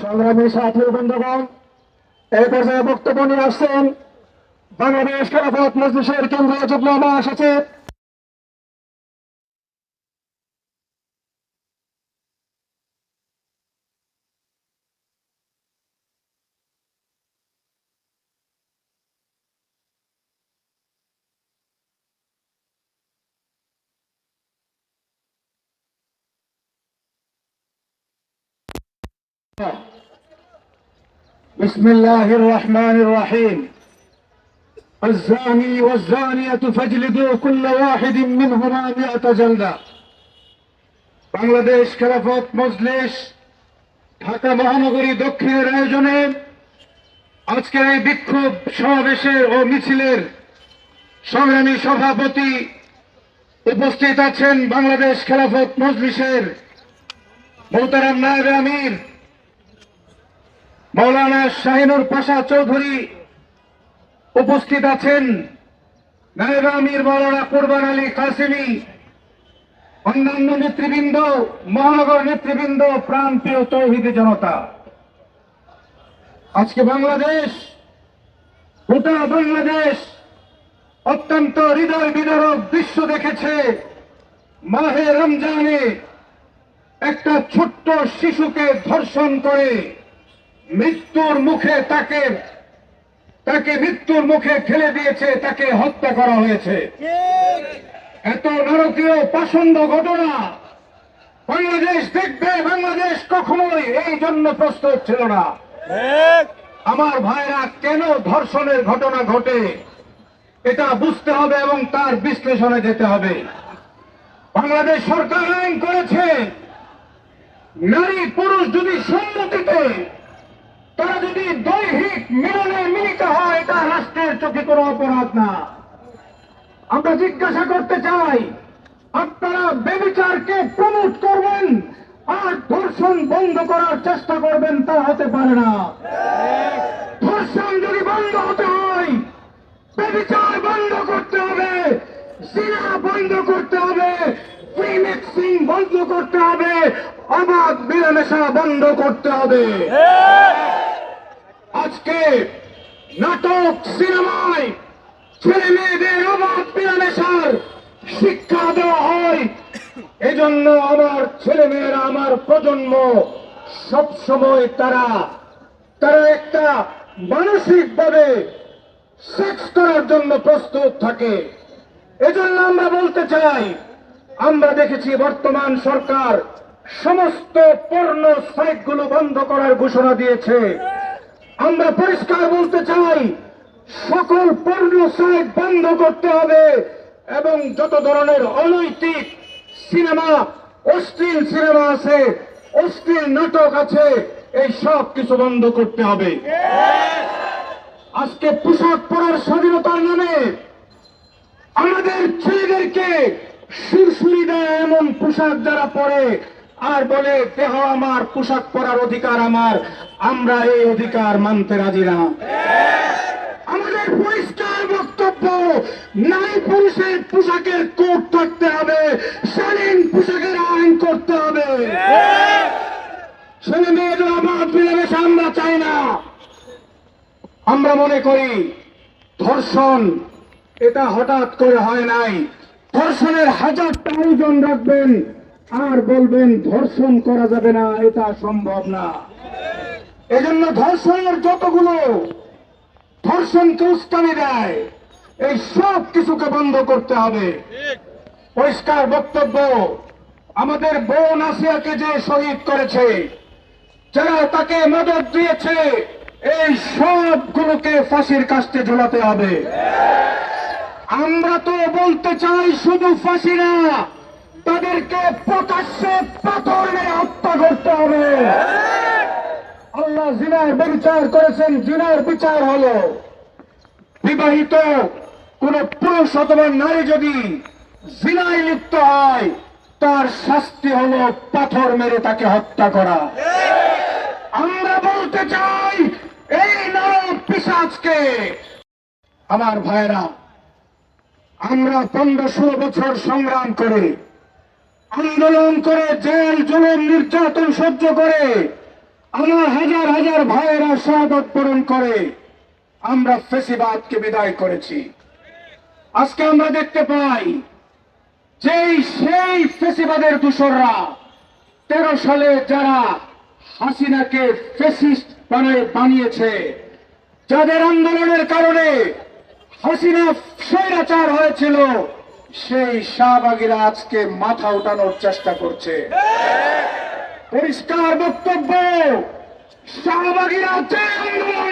সংগ্রামী সাথী বন্ধুগণ এই পর্যায়ে বক্তব্য নিয়ে আসছেন বাংলাদেশ খেলাফত মজলিসের কেন্দ্রীয় যুগ্ম মহাসচিব بسم الله الرحمن الرحيم الزاني والزانية فاجلدوا كل واحد منهما مئة جلدة বাংলাদেশ খেলাফত মজলিস ঢাকা মহানগরী দক্ষিণের আয়োজনে আজকের এই বিক্ষোভ সমাবেশের ও মিছিলের সংগ্রামী সভাপতি উপস্থিত আছেন বাংলাদেশ খেলাফত মজলিসের মোহতারাম নায়েব আমির মৌলানা শাহিনুর পাশা চৌধুরী উপস্থিত আছেন। নায়েব আমির মৌলানা কুরবান আলী কাসিমি, অন্যান্য নেতৃবৃন্দ, মহানগর নেতৃবৃন্দ প্রান্তীয় তৌহিদি জনতা। আজকে বাংলাদেশ, গোটা বাংলাদেশ অত্যন্ত হৃদয় বিদারক দৃশ্য দেখেছে। মাহে রমজানে একটা ছোট্ট শিশুকে ধর্ষণ করে মৃত্যুর মুখে তাকে তাকে মৃত্যুর মুখে ঠেলে দিয়েছে, তাকে হত্যা করা হয়েছে। এত নারকীয় পাষণ্ড ঘটনা বাংলাদেশ দেখবে, বাংলাদেশ কখনোই এই জন্য প্রস্তুত ছিল না। আমার ভাইরা, কেন ধর্ষণের ঘটনা ঘটে? এটা বুঝতে হবে এবং তার বিশ্লেষণে যেতে হবে। বাংলাদেশ সরকার আইন করেছে, নারী পুরুষ যদি সম্মতিতে তারা যদি দৈহিক মিলনে মিলিত হয় এটা রাষ্ট্রের চোখে কোনো অপরাধ না। আমরা জিজ্ঞাসা করতে চাই, আপনারা বেবিচারকে প্রমোট করবেন আর ধর্ষণ বন্ধ করার চেষ্টা করবেন, তা হতে পারে না। ধর্ষণ যদি বন্ধ হতে হয়, বেবিচার বন্ধ করতে হবে সিনা বন্ধ করতে হবে। প্রিমিক্সিং বন্ধ করতে হবে। অবাধ মিলামেশা বন্ধ করতে হবে। আজকে নাটক সিনেমায় ছেলে মেয়েদের অবাধ মিলামেশার শিক্ষা দেওয়া হয়। এজন্য আমার ছেলে মেয়েরা আমার প্রজন্ম সব সময় তারা তারা একটা মানসিকভাবে সেক্স করার জন্য প্রস্তুত থাকে। এজন্য আমরা বলতে চাই আমরা দেখেছি বর্তমান সরকার সমস্ত পর্ণ সাইটগুলো বন্ধ করার ঘোষণা দিয়েছে। আমরা পরিষ্কার বলতে চাই, সকল পর্ণ সাইট বন্ধ করতে হবে এবং যত ধরনের অনৈতিক সিনেমা, অশ্লীল সিনেমা আছে, অশ্লীল নাটক আছে, এই সব কিছু বন্ধ করতে হবে। আজকে পোশাক পরার স্বাধীনতার নামে আমাদের ছেলেদেরকে সুরসুরি এমন পোশাক যারা পরে, আর বলে, দেহ আমার, পোশাক পরার অধিকার আমার, আমরা এই অধিকার মানতে রাজি না। আমাদের পরিষ্কার বক্তব্য, নারী পুরুষের পোশাকের কোট থাকতে হবে, শালীন পোশাকের আইন করতে হবে। ছেলে মেয়েদের মিলেমিশে আমরা চাই না। আমরা মনে করি, ধর্ষণ, এটা হঠাৎ করে হয় নাই। ধর্ষণের হাজারটা আয়োজন রাখবেন, আর বলবেন ধর্ষণ করা যাবে না, এটা সম্ভব না। এজন্য ধর্ষণের যতগুলো ধর্ষণকে উস্কানি দেয়, এই সব কিছুকে বন্ধ করতে হবে। পরিষ্কার বক্তব্য, আমাদের বোন আসিয়াকে যে শহীদ করেছে, যারা তাকে মদত দিয়েছে, এই সবগুলোকে ফাঁসির কাস্টে ঝোলাতে হবে। আমরা তো বলতে চাই শুধু ফাঁসি না তাদেরকে প্রকাশ্যে পাথর মেরে হত্যা করতে হবে। আল্লাহ জিনার বিচার করেছেন, জিনার বিচার হলো বিবাহিত কোন পুরুষ অথবা নারী যদি জিনায় লিপ্ত হয়, তার শাস্তি হলো পাথর মেরে তাকে হত্যা করা। আমরা বলতে চাই, এই নরম পিসাজকে আমার ভাইরা আমরা পনেরো ষোলো বছর সংগ্রাম করে, আন্দোলন করে জেল, জুলুম, নির্যাতন সহ্য করে, আমার হাজার হাজার ভাইয়েরা শাহাদত পূরণ করে, আমরা ফেসিবাদকে বিদায় করেছি। আজকে আমরা দেখতে পাই যেই সেই ফেসিবাদের দূষররা তেরো সালে যারা হাসিনাকে ফেসিস্ট বানিয়ে বানিয়েছে, যাদের আন্দোলনের কারণে হাসিনা স্বৈরাচার হয়েছিল, সেই শাহবাগীরা আজকে মাথা উঠানোর চেষ্টা করছে। পরিষ্কার বক্তব্য, শাহবাগীরা যে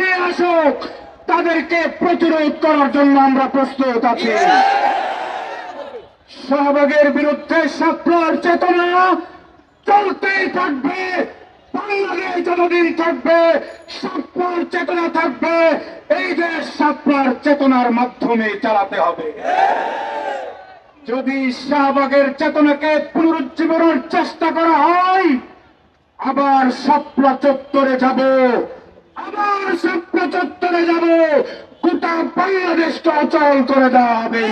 নিয়ে আসুক, তাদেরকে প্রতিরোধ করার জন্য আমরা প্রস্তুত আছি। শাহবাগের বিরুদ্ধে সাপ্লার চেতনা চলতেই থাকবে। বাংলাদেশ যতদিন থাকবে সাপ্লার চেতনা থাকবে, এই দেশ সাপ্লার চেতনার মাধ্যমে চালাতে হবে। যদি শাহবাগের চেতনাকে পুনরুজ্জীবনের চেষ্টা করা হয়, আবার চত্বরে যাব, আবার চত্বরে যাব, গোটা বাংলাদেশকে অচল করে দেওয়া হবে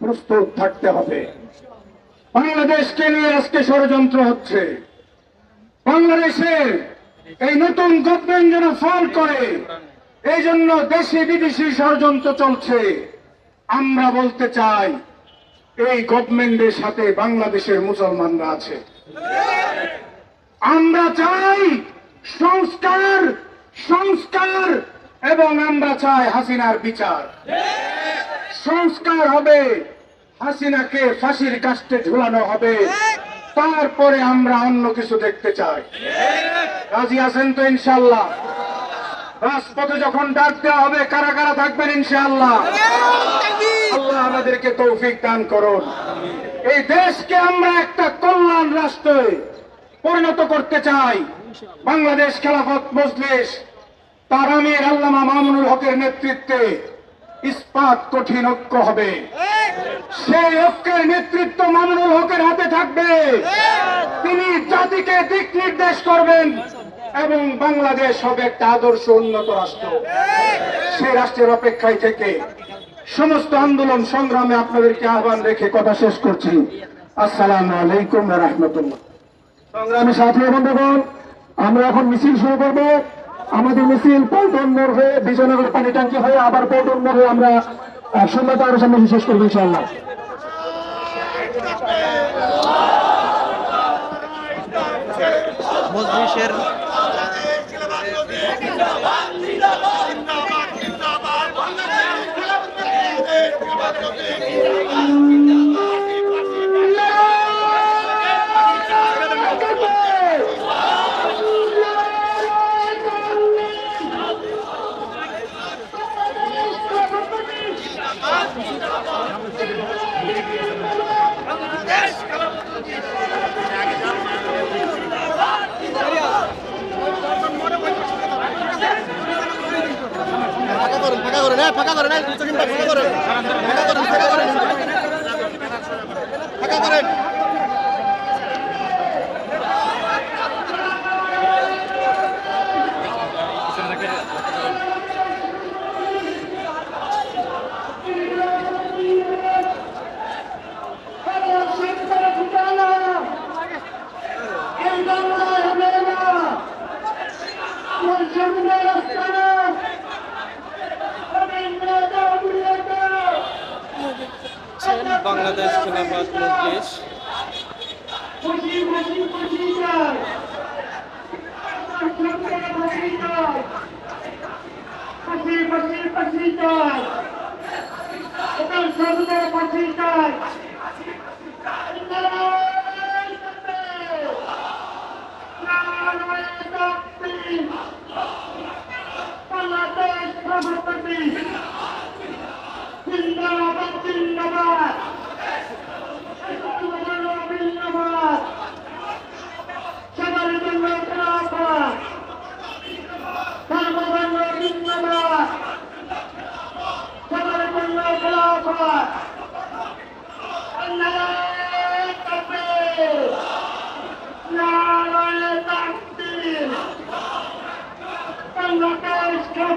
প্রস্তুত থাকতে হবে। বাংলাদেশকে নিয়ে আজকে ষড়যন্ত্র হচ্ছে। বাংলাদেশের এই নতুন গভর্নমেন্ট যেন ফল করে, এই জন্য দেশি বিদেশি ষড়যন্ত্র চলছে। আমরা বলতে চাই, এই গভর্নমেন্টের সাথে বাংলাদেশের মুসলমানরা আছে। আমরা চাই সংস্কার সংস্কার, এবং আমরা চাই হাসিনার বিচার। সংস্কার হবে, হাসিনাকে ফাঁসির কাস্টে ঝুলানো হবে। তারপরে আমরা অন্য কিছু দেখতে চাই। রাজি আছেন তো ইনশাল্লাহ রাজপথে যখন ডাক দেওয়া হবে, কারা কারা থাকবেন ইনশাআল্লাহ? আল্লাহ আমাদেরকে তৌফিক দান করুন। এই দেশকে আমরা একটা কল্যাণ রাষ্ট্রে পরিণত করতে চাই। বাংলাদেশ খেলাফত মজলিস, তার আমির আল্লামা মামুনুল হকের নেতৃত্বে ইস্পাত কঠিন ঐক্য হবে। সেই ঐক্যের নেতৃত্ব মামুনুল হকের হাতে থাকবে। তিনি জাতিকে দিক নির্দেশ করবেন এবং বাংলাদেশ হবে একটা আদর্শ উন্নত রাষ্ট্র। সেই রাষ্ট্রের অপেক্ষায় থেকে সমস্ত আন্দোলন সংগ্রামে আপনাদেরকে আহ্বান রেখে কথা শেষ করছি। আসসালাম আলাইকুম রহমতুল্লাহ। সংগ্রামী সাথী বন্ধুগণ, আমরা এখন মিছিল শুরু করব। আমাদের মিছিল পল্টন মোড় হয়ে বিজয়নগর পানি ট্যাঙ্কি হয়ে আবার পল্টন মোড় হয়ে আমরা সম্মত আরও সামনে শেষ করব ইনশাআল্লাহ মজলিসের ফাঁকা করুন ফাঁকা করেন দুশো মিনিট পাকা করেন ফাঁকা করুন ফাঁকা করুন ফাঁকা করেন বাংলাদেশ খেলাফত মজলিস। জিন্দাবাদ জিন্দাবাদ জিন্দাবাদ সবার জন্য খেলাফত সর্বজন্য জিন্দাবাদ সবার জন্য খেলাফত নারায়ণ তাকবীর নারায়ণ তাকবীর বাংলাদেশ খেলাফত জিন্দাবাদ জিন্দাবাদ ফাঁসি চাই দর্শকদের ফাঁসি চাই দর্শকদের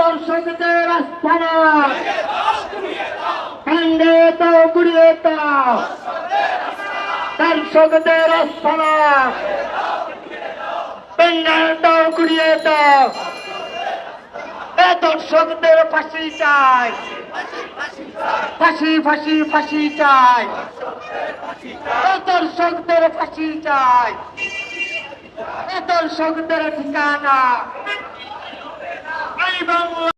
দর্শকদের আস্থানা কান্দে তো গুড়িয়ে তো। দর্শকদের আস্থানা বেঙ্গাল তো গুড়িয়ে তো। এ দর্শকদের ফাঁসি চাই। ফাঁসি ফাঁসি ফাঁসি চাই। দর্শকদের ফাঁসি চাই। দর্শকদের ঠিকানা। বাংলা